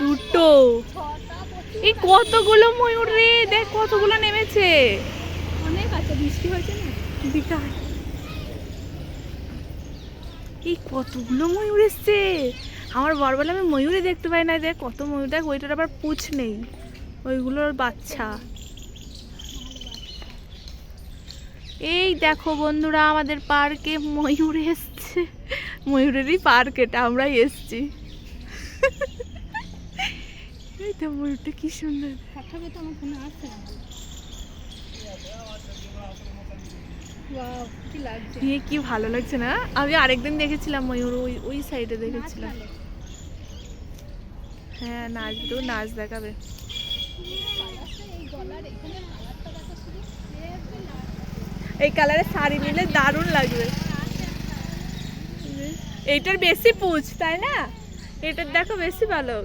দুটো। এই কতগুলো ময়ূর রে? দেখ কতগুলো নেমেছে। অনেক আছে বৃষ্টি হয়েছে না? বিকাল। এই কতগুলো ময়ূর এসছে। আমার বর বলে আমি ময়ূরই দেখতে পাই না। দেখ কত ময়ূর দেখ ওইটার আবার পুছ নেই। ওইগুলোর বাচ্চা। এই দেখো বন্ধুরা আমাদের পার্কে ময়ূর এসছে। ময়ূরেরই পার্ক এটা আমরাই এসছি। এই তো ময়ূরটা কি সুন্দর। পাঠাবে তো আমার ফোনে আসছে না। কি ভালো লাগছে না? আমি আরেকদিন দেখেছিলাম ময়ূর ওই ওই সাইডে দেখেছিলাম। হ্যাঁ নাচবেও নাচ দেখাবে। এই কালারের শাড়ি নিলে দারুণ লাগবে। এইটার বেশি পুছ তাই না? এটার দেখো বেশি ভালো।